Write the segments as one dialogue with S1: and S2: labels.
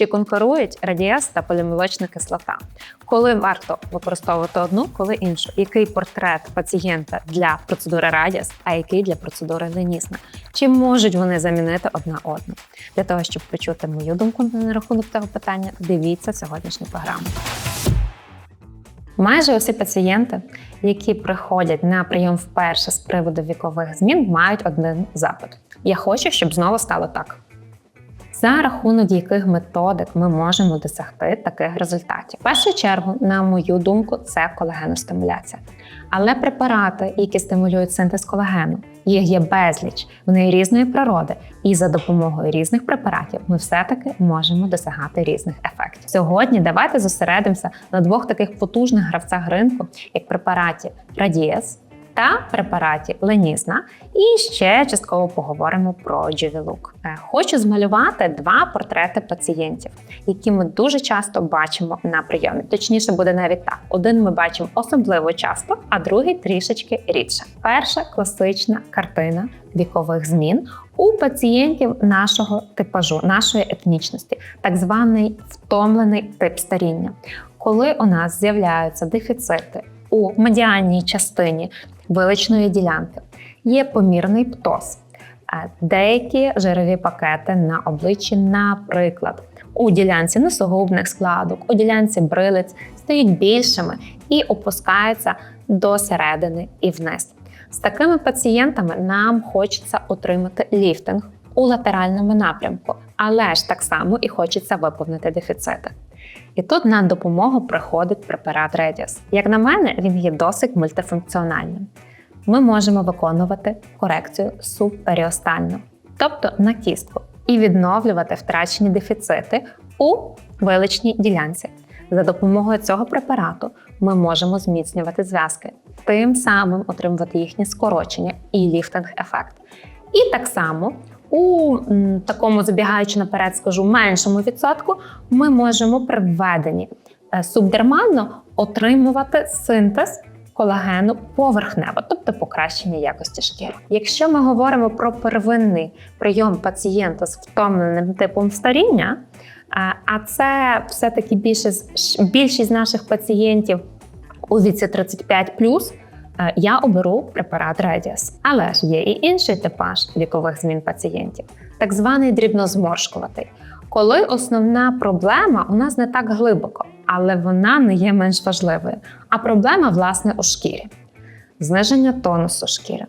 S1: Чи конкурують радіаз та полімолочна кислота? Коли варто використовувати одну, коли іншу? Який портрет пацієнта для процедури радіас, а який для процедури ленісна? Чи можуть вони замінити одна одну? Для того, щоб почути мою думку на рахунок цього питання, дивіться сьогоднішню програму. Майже усі пацієнти, які приходять на прийом вперше з приводу вікових змін, мають один запит: я хочу, щоб знову стало так. За рахунок яких методик ми можемо досягти таких результатів. В першу чергу, на мою думку, це колагеностимуляція. Але препарати, які стимулюють синтез колагену, їх є безліч, вони різної природи, і за допомогою різних препаратів ми все-таки можемо досягати різних ефектів. Сьогодні давайте зосередимося на двох таких потужних гравцях ринку, як препараті Radies та препараті Ленісна. І ще частково поговоримо про Джевілук. Хочу змалювати два портрети пацієнтів, які ми дуже часто бачимо на прийомі. Точніше, буде навіть так: один ми бачимо особливо часто, а другий трішечки рідше. Перша класична картина вікових змін у пацієнтів нашого типажу, нашої етнічності, так званий втомлений тип старіння, коли у нас з'являються дефіцити у медіальній частині виличної ділянки. Є помірний птоз, деякі жирові пакети на обличчі, наприклад, у ділянці носогубних складок, у ділянці брилиць стають більшими і опускаються до середини і вниз. З такими пацієнтами нам хочеться отримати ліфтинг у латеральному напрямку, але ж так само і хочеться виповнити дефіцити. І тут на допомогу приходить препарат Redius. Як на мене, він є досить мультифункціональним. Ми можемо виконувати корекцію субперіостально, тобто на кістку, і відновлювати втрачені дефіцити у виличній ділянці. За допомогою цього препарату ми можемо зміцнювати зв'язки, тим самим отримувати їхнє скорочення і ліфтинг-ефект. І так само у такому забігаючи наперед, скажу меншому відсотку, ми можемо при введенні е, субдермально отримувати синтез колагену поверхнево, тобто покращення якості шкіри. Якщо ми говоримо про первинний прийом пацієнта з втомленим типом старіння, е, а це все-таки більшість, більшість наших пацієнтів у віці 35 Е, я оберу препарат Radius. Але ж є і інший типаж вікових змін пацієнтів, так званий дрібнозморшкуватий. Коли основна проблема у нас не так глибоко, але вона не є менш важливою. А проблема, власне, у шкірі: зниження тонусу шкіри,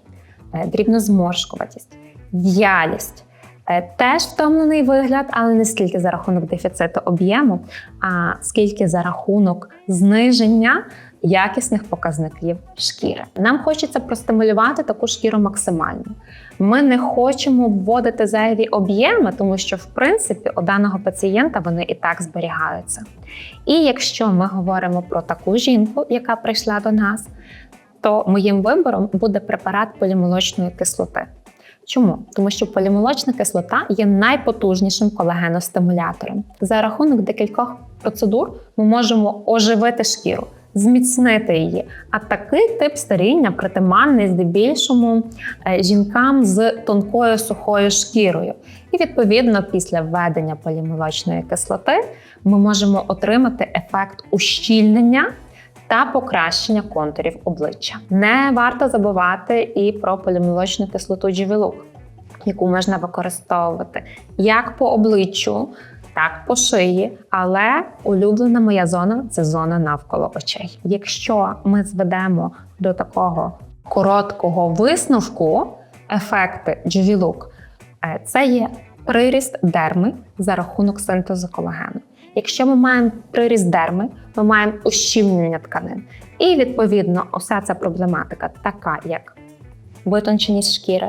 S1: е, дрібнозморшкуватість, в'ялість. Е, теж втомлений вигляд, але не скільки за рахунок дефіциту об'єму, а скільки за рахунок зниження якісних показників шкіри. Нам хочеться простимулювати таку шкіру максимально. Ми не хочемо вводити зайві об'єми, тому що, в принципі, у даного пацієнта вони і так зберігаються. І якщо ми говоримо про таку жінку, яка прийшла до нас, то моїм вибором буде препарат полімолочної кислоти. Чому? Тому що полімолочна кислота є найпотужнішим колагеностимулятором. За рахунок декількох процедур ми можемо оживити шкіру зміцнити її. А такий тип старіння притаманний здебільшому е, жінкам з тонкою сухою шкірою. І відповідно після введення полімолочної кислоти ми можемо отримати ефект ущільнення. Та покращення контурів обличчя. Не варто забувати і про полімолочну кислоту GV-Look, яку можна використовувати як по обличчю, так по шиї, але улюблена моя зона це зона навколо очей. Якщо ми зведемо до такого короткого висновку ефекти е, це є приріст дерми за рахунок синтезу колагену. Якщо ми маємо приріст дерми, ми маємо ущільнення тканин. І відповідно, уся ця проблематика, така як витонченість шкіри,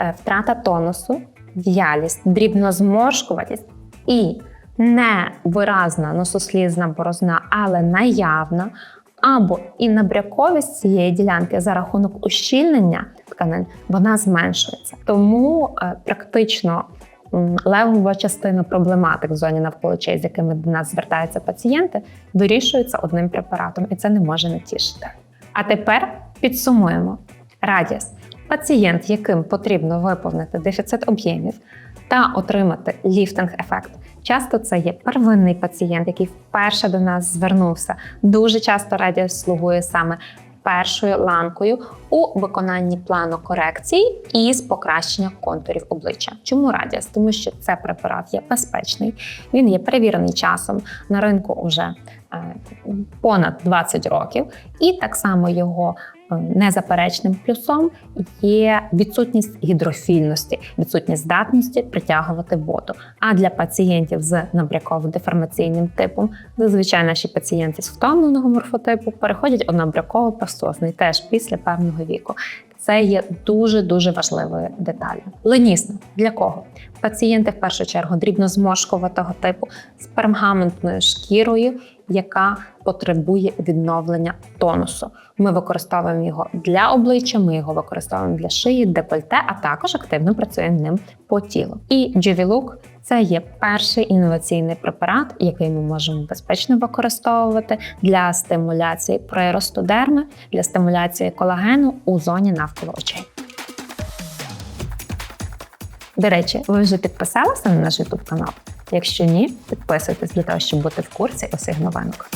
S1: е, втрата тонусу, в'ялість, дрібнозморшкуватість і не виразна носослізна борозна, але наявна, або і набряковість цієї ділянки за рахунок ущільнення тканин вона зменшується. Тому е, практично левова частина проблематик в зоні навколо очей, з якими до нас звертаються пацієнти, вирішується одним препаратом, і це не може не тішити. А тепер підсумуємо радіс. Пацієнт, яким потрібно виповнити дефіцит об'ємів та отримати ліфтинг-ефект, Часто це є первинний пацієнт, який вперше до нас звернувся. Дуже часто радіус слугує саме першою ланкою у виконанні плану корекцій із покращення контурів обличчя. Чому радіас? Тому що це препарат є безпечний, він є перевірений часом на ринку вже е, понад 20 років, і так само його незаперечним плюсом є відсутність гідрофільності, відсутність здатності притягувати воду. А для пацієнтів з набряково-деформаційним типом, зазвичай наші пацієнти з втомленого морфотипу переходять у набряково-пастозний теж після певного віку. Це є дуже дуже важливою деталлю. Ленісно для кого? Пацієнти в першу чергу дрібнозморшкуватого типу з пергаментною шкірою, яка потребує відновлення тонусу. Ми використовуємо його для обличчя, ми його використовуємо для шиї, декольте, а також активно працюємо ним по тілу. І Juvilook – це є перший інноваційний препарат, який ми можемо безпечно використовувати для стимуляції приросту дерми, для стимуляції колагену у зоні навколо очей. До речі, ви вже підписалися на наш YouTube канал? Якщо ні, підписуйтесь для того, щоб бути в курсі усіх новинок.